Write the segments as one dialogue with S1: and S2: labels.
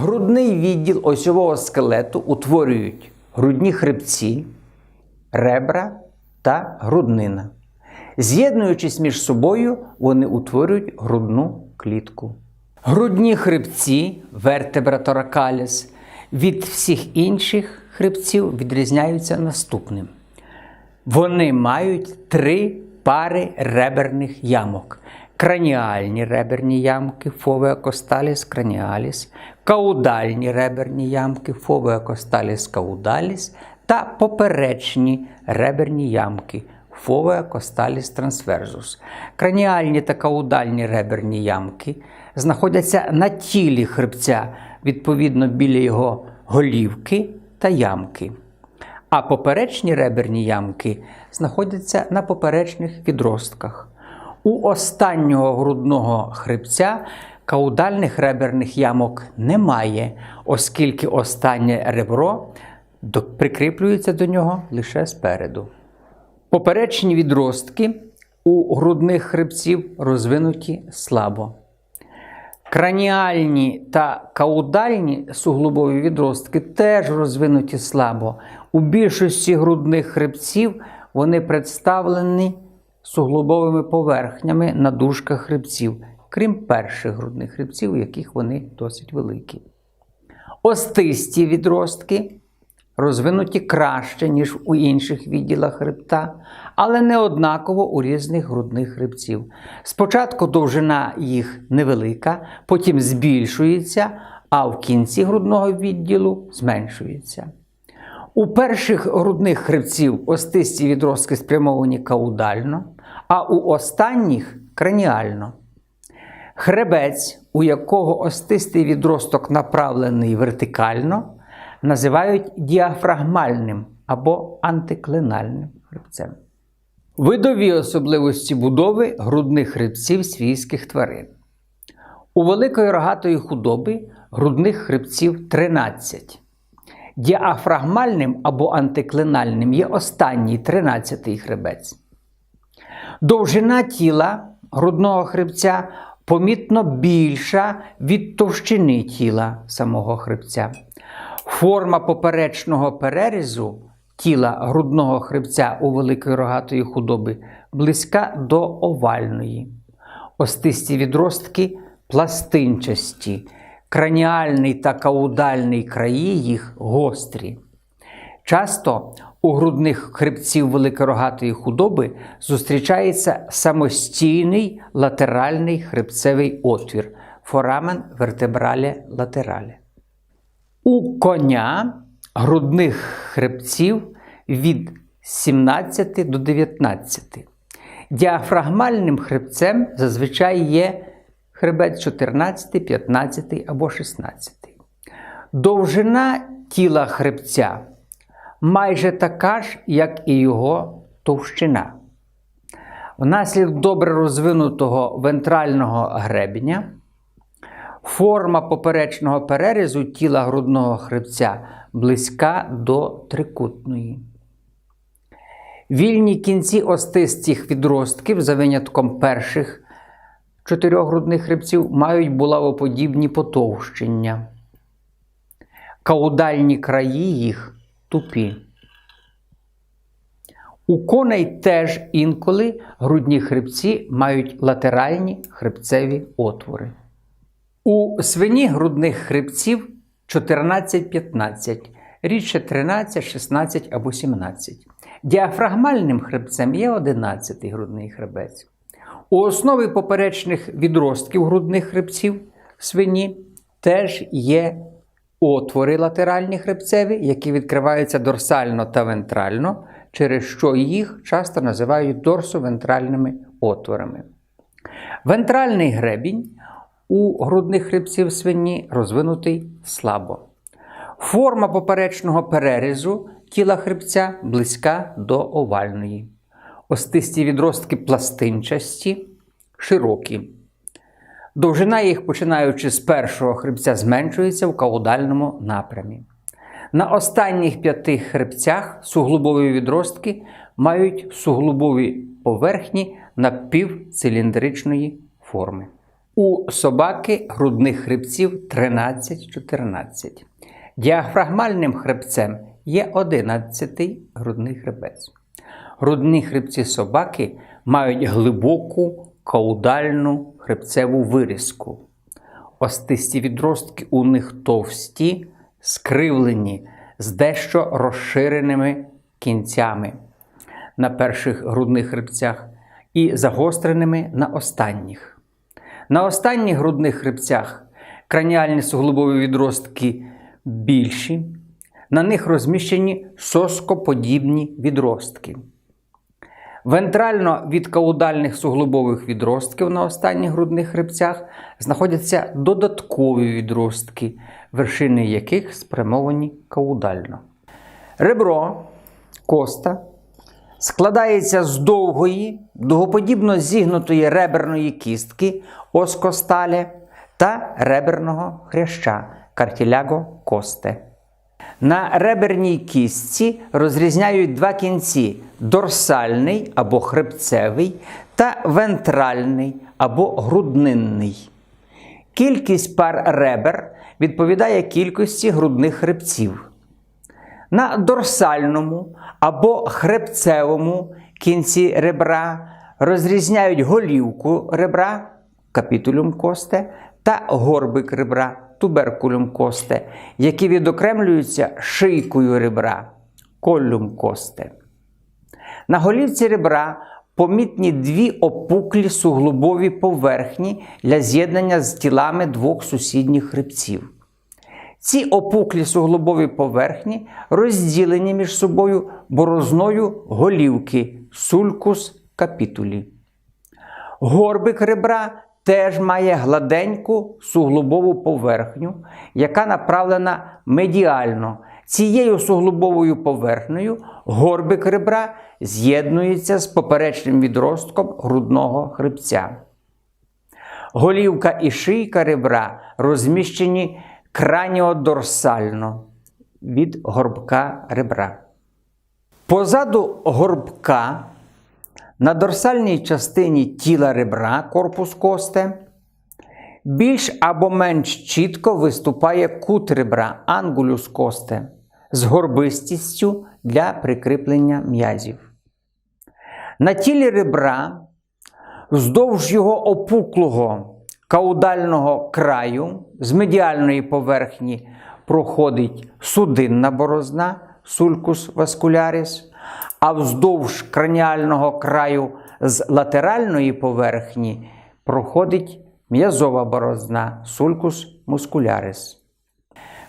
S1: Грудний відділ осьового скелету утворюють грудні хребці, ребра та груднина. З'єднуючись між собою, вони утворюють грудну клітку. Грудні хребці вертебра торакаліс від всіх інших хребців відрізняються наступним. Вони мають три пари реберних ямок: краніальні реберні ямки фовеа косталіс краніаліс, каудальні реберні ямки фовеа косталіс каудаліс та поперечні реберні ямки фовеа косталіс трансверзус. Краніальні та каудальні реберні ямки знаходяться на тілі хребця, відповідно біля його голівки та ямки. А поперечні реберні ямки знаходяться на поперечних відростках. У останнього грудного хребця каудальних реберних ямок немає, оскільки останнє ребро прикріплюється до нього лише спереду. Поперечні відростки у грудних хребців розвинуті слабо. Краніальні та каудальні суглобові відростки теж розвинуті слабо. У більшості грудних хребців вони представлені суглобовими поверхнями на дужках хребців, крім перших грудних хребців, у яких вони досить великі. Остисті відростки розвинуті краще, ніж у інших відділах хребта, але не однаково у різних грудних хребців. Спочатку довжина їх невелика, потім збільшується, а в кінці грудного відділу зменшується. У перших грудних хребців остисті відростки спрямовані каудально, а у останніх краніально. Хребець, у якого остистий відросток направлений вертикально, називають діафрагмальним або антиклинальним хребцем. Видові особливості будови грудних хребців свійських тварин. У великої рогатої худоби грудних хребців 13. Діафрагмальним або антиклинальним є останній 13-й хребець. Довжина тіла грудного хребця помітно більша від товщини тіла самого хребця. Форма поперечного перерізу тіла грудного хребця у великої рогатої худоби близька до овальної. Остисті відростки пластинчасті, краніальний та каудальний краї їх гострі. Часто у грудних хребців великорогатої худоби зустрічається самостійний латеральний хребцевий отвір форамен вертебрале латерале. У коня грудних хребців від 17 до 19. Діафрагмальним хребцем зазвичай є хребець 14, 15 або 16. Довжина тіла хребця майже така ж, як і його товщина. Внаслідок добре розвинутого вентрального гребеня форма поперечного перерізу тіла грудного хребця близька до трикутної. Вільні кінці остистих відростків, за винятком перших чотирьох грудних хребців, мають булавоподібні потовщення. Каудальні краї їх тупі. У коней теж інколи грудні хребці мають латеральні хребцеві отвори. У свині грудних хребців 14-15, рідше 13, 16 або 17. Діафрагмальним хребцем є 11 грудний хребець. У основі поперечних відростків грудних хребців свині теж є отвори латеральні хребцеві, які відкриваються дорсально та вентрально, через що їх часто називають дорсовентральними отворами. Вентральний гребінь у грудних хребців свині розвинутий слабо. Форма поперечного перерізу тіла хребця близька до овальної. Остисті відростки пластинчасті, широкі. Довжина їх, починаючи з першого хребця, зменшується в каудальному напрямі. На останніх п'яти хребцях суглобові відростки мають суглобові поверхні напівциліндричної форми. У собаки грудних хребців 13-14. Діафрагмальним хребцем є 11 грудний хребець. Грудні хребці собаки мають глибоку каудальну хребцеву вирізку. Остисті відростки у них товсті, скривлені з дещо розширеними кінцями на перших грудних хребцях і загостреними на останніх. На останніх грудних хребцях краніальні суглобові відростки більші, на них розміщені соскоподібні відростки. Вентрально від каудальних суглобових відростків на останніх грудних хребцях знаходяться додаткові відростки, вершини яких спрямовані каудально. Ребро коста складається з довгої, дугоподібно зігнутої реберної кістки оскосталі та реберного хряща картіляго косте. На реберній кістці розрізняють два кінці: дорсальний або хребцевий та вентральний або груднинний. Кількість пар ребер відповідає кількості грудних хребців. На дорсальному або хребцевому кінці ребра розрізняють голівку ребра капітулюм косте та горбик ребра туберкулюм косте, які відокремлюються шийкою ребра колюм косте. На голівці ребра помітні дві опуклі суглобові поверхні для з'єднання з тілами двох сусідніх хребців. Ці опуклі суглобові поверхні розділені між собою борозною голівки сулькус капітулі. Горбик ребра теж має гладеньку суглобову поверхню, яка направлена медіально. Цією суглобовою поверхнею горбик ребра з'єднується з поперечним відростком грудного хребця. Голівка і шийка ребра розміщені краніодорсально від горбка ребра. Позаду горбка на дорсальній частині тіла ребра корпус косте більш або менш чітко виступає кут ребра ангулюс косте з горбистістю для прикріплення м'язів. На тілі ребра вздовж його опуклого каудального краю з медіальної поверхні проходить судинна борозна сулькус васкуляріс, а вздовж краніального краю з латеральної поверхні проходить м'язова борозна сулькус мускулярис.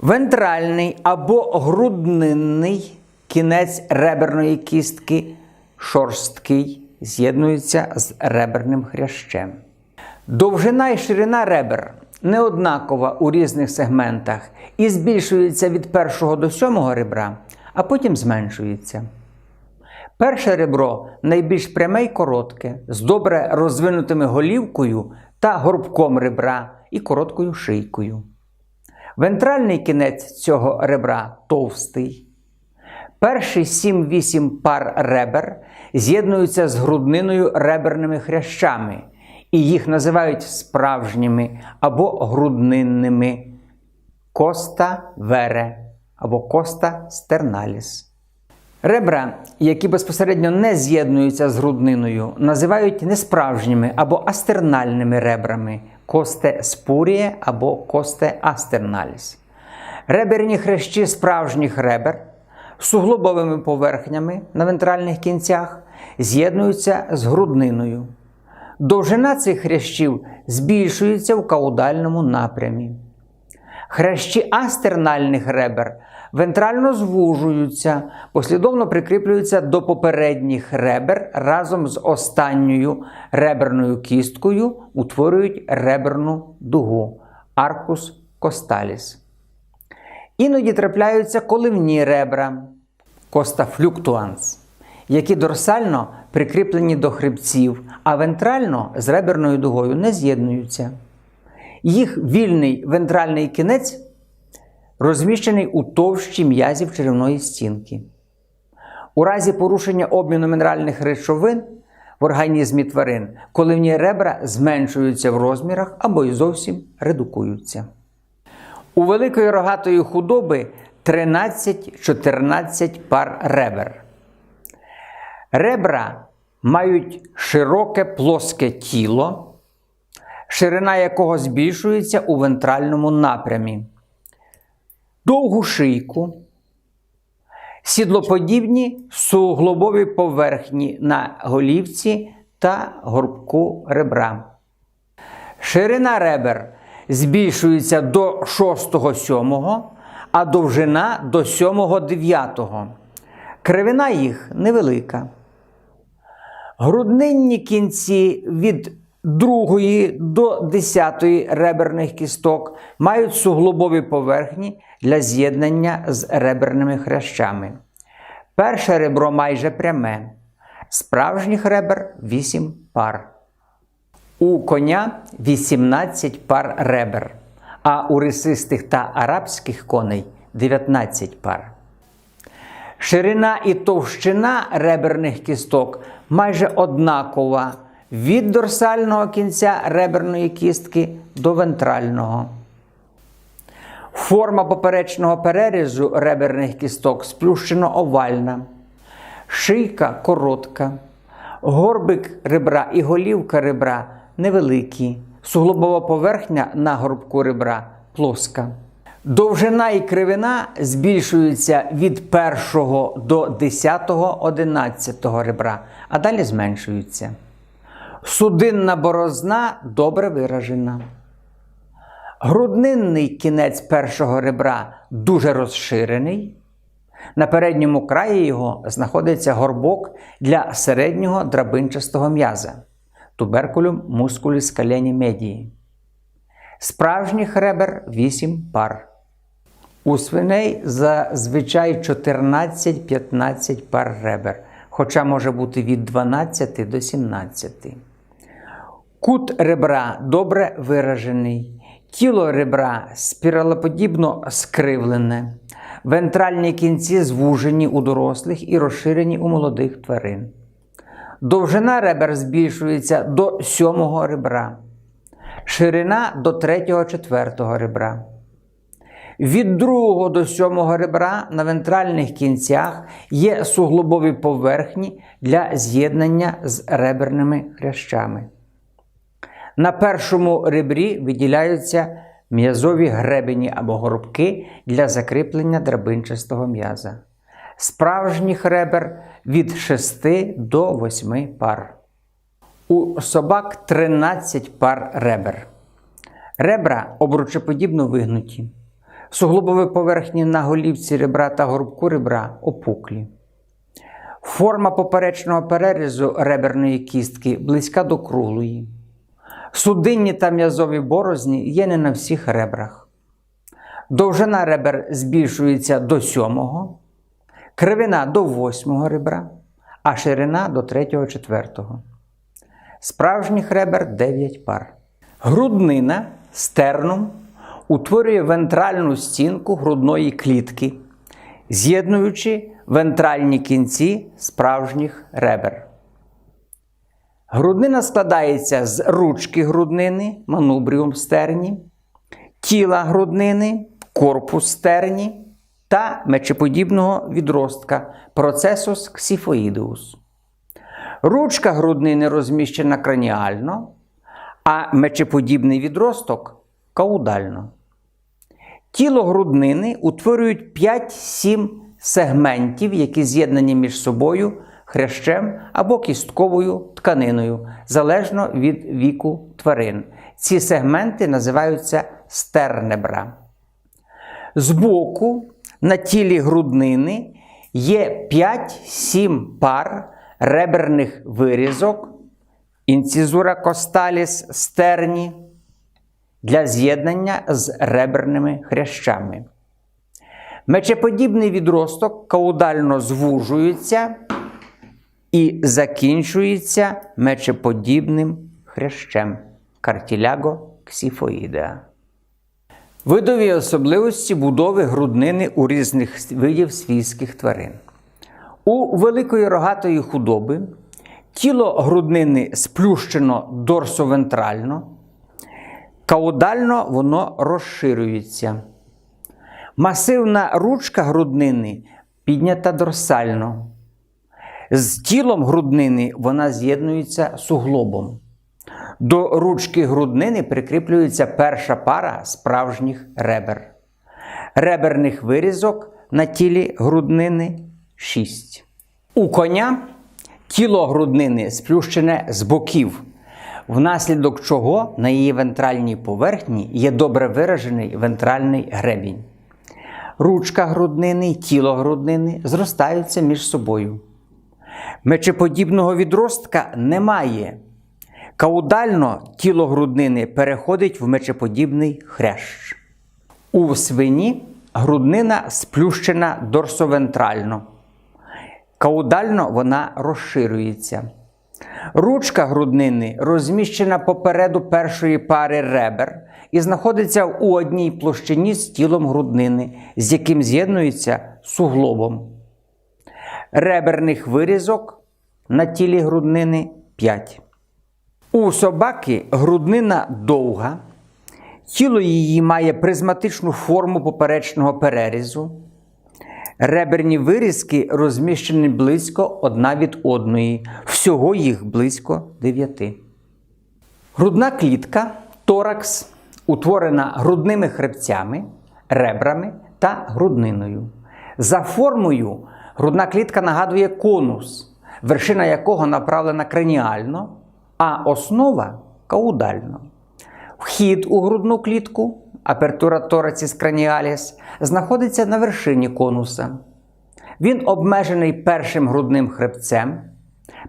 S1: Вентральний або груднинний кінець реберної кістки шорсткий з'єднується з реберним хрящем. Довжина і ширина ребер неоднакова у різних сегментах і збільшується від першого до сьомого ребра, а потім зменшується. Перше ребро найбільш пряме й коротке, з добре розвинутими голівкою та горбком ребра і короткою шийкою. Вентральний кінець цього ребра товстий. Перші 7-8 пар ребер з'єднуються з грудниною реберними хрящами, і їх називають справжніми або груднинними коста вере або коста стерналіс. Ребра, які безпосередньо не з'єднуються з грудниною, називають несправжніми або астернальними ребрами косте спуріє або косте астерналіс. Реберні хрещі справжніх ребер з суглобовими поверхнями на вентральних кінцях з'єднуються з грудниною. Довжина цих хрящів збільшується в каудальному напрямі. Хрящі астернальних ребер вентрально звужуються, послідовно прикріплюються до попередніх ребер разом з останньою реберною кісткою, утворюють реберну дугу аркус косталіс. Іноді трапляються коливні ребра коста флюктуанс, які дорсально прикріплені до хребців, а вентрально з реберною дугою не з'єднуються. Їх вільний вентральний кінець розміщений у товщі м'язів черевної стінки. У разі порушення обміну мінеральних речовин в організмі тварин, коли в ній ребра зменшуються в розмірах або й зовсім редукуються. У великої рогатої худоби 13-14 пар ребер. Ребра мають широке плоске тіло, ширина якого збільшується у вентральному напрямі, довгу шийку, сідлоподібні суглобові поверхні на голівці та горбку ребра. Ширина ребер збільшується до 6-7, а довжина до 7-9. Кривина їх невелика. Груднинні кінці від 2 до 10 реберних кісток мають суглобові поверхні для з'єднання з реберними хрящами. Перше ребро майже пряме. Справжніх ребер 8 пар. У коня 18 пар ребер, а у рисистих та арабських коней 19 пар. Ширина і товщина реберних кісток майже однакова від дорсального кінця реберної кістки до вентрального. Форма поперечного перерізу реберних кісток сплющено овальна, шийка коротка, горбик ребра і голівка ребра невеликі, суглобова поверхня на горбку ребра плоска. Довжина і кривина збільшуються від 1 до 10 11 ребра, а далі зменшуються. Судинна борозна добре виражена. Груднинний кінець першого ребра дуже розширений. На передньому краї його знаходиться горбок для середнього драбинчастого м'яза туберкулюм мускуліс калені медії. Справжніх ребер 8 пар. У свиней зазвичай 14-15 пар ребер, хоча може бути від 12 до 17. Кут ребра добре виражений, тіло ребра спіралеподібно скривлене, вентральні кінці звужені у дорослих і розширені у молодих тварин. Довжина ребер збільшується до сьомого ребра, ширина до третього-четвертого ребра. Від другого до сьомого ребра на вентральних кінцях є суглобові поверхні для з'єднання з реберними хрящами. На першому ребрі виділяються м'язові гребені або горбки для закріплення драбинчастого м'яза. Справжніх ребер від 6 до 8 пар. У собак 13 пар ребер. Ребра обручеподібно вигнуті. Суглобові поверхні на голівці ребра та горбку ребра опуклі. Форма поперечного перерізу реберної кістки близька до круглої. Судинні та м'язові борозні є не на всіх ребрах. Довжина ребер збільшується до сьомого, кривина до восьмого ребра, а ширина до третього четвертого. Справжніх ребер 9 пар. Груднина стерном утворює вентральну стінку грудної клітки, з'єднуючи вентральні кінці справжніх ребер. Груднина складається з ручки груднини, манубріум стерні, тіла груднини, корпус стерні та мечеподібного відростка процесус ксіфоїдеус. Ручка груднини розміщена краніально, а мечеподібний відросток каудально. Тіло груднини утворюють 5-7 сегментів, які з'єднані між собою хрящем або кістковою тканиною, залежно від віку тварин. Ці сегменти називаються стернебра. Збоку на тілі груднини є 5-7 пар реберних вирізок, інцизура косталіс стерні для з'єднання з реберними хрящами. Мечеподібний відросток каудально звужується і закінчується мечеподібним хрящем картіляго ксіфоїдеа. Видові особливості будови груднини у різних видів свійських тварин. У великої рогатої худоби Тіло груднини сплющено дорсовентрально, каудально воно розширюється. Масивна ручка груднини піднята дорсально. З тілом груднини вона з'єднується суглобом. До ручки груднини прикріплюється перша пара справжніх ребер. Реберних вирізок на тілі груднини 6. У коня тіло груднини сплющене з боків, внаслідок чого на її вентральній поверхні є добре виражений вентральний гребінь. Ручка груднини тіло груднини зростаються між собою. Мечеподібного відростка немає. Каудально тіло груднини переходить в мечеподібний хрящ. У свині груднина сплющена дорсовентрально. Каудально вона розширюється. Ручка груднини розміщена попереду першої пари ребер і знаходиться у одній площині з тілом груднини, з яким з'єднується суглобом. Реберних вирізок на тілі груднини 5. У собаки груднина довга, тіло її має призматичну форму поперечного перерізу. Реберні вирізки розміщені близько одна від одної, всього їх близько 9. Грудна клітка торакс утворена грудними хребцями, ребрами та грудниною. За формою грудна клітка нагадує конус, вершина якого направлена краніально, а основа каудально. Вхід у грудну клітку, апертура торацис краніаліс, знаходиться на вершині конуса. Він обмежений першим грудним хребцем,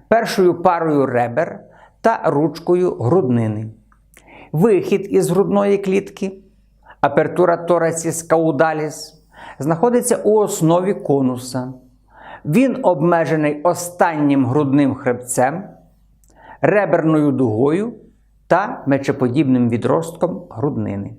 S1: першою парою ребер та ручкою груднини. Вихід із грудної клітки, апертура торацис каудаліс, знаходиться у основі конуса. Він обмежений останнім грудним хребцем, реберною дугою та мечеподібним відростком груднини.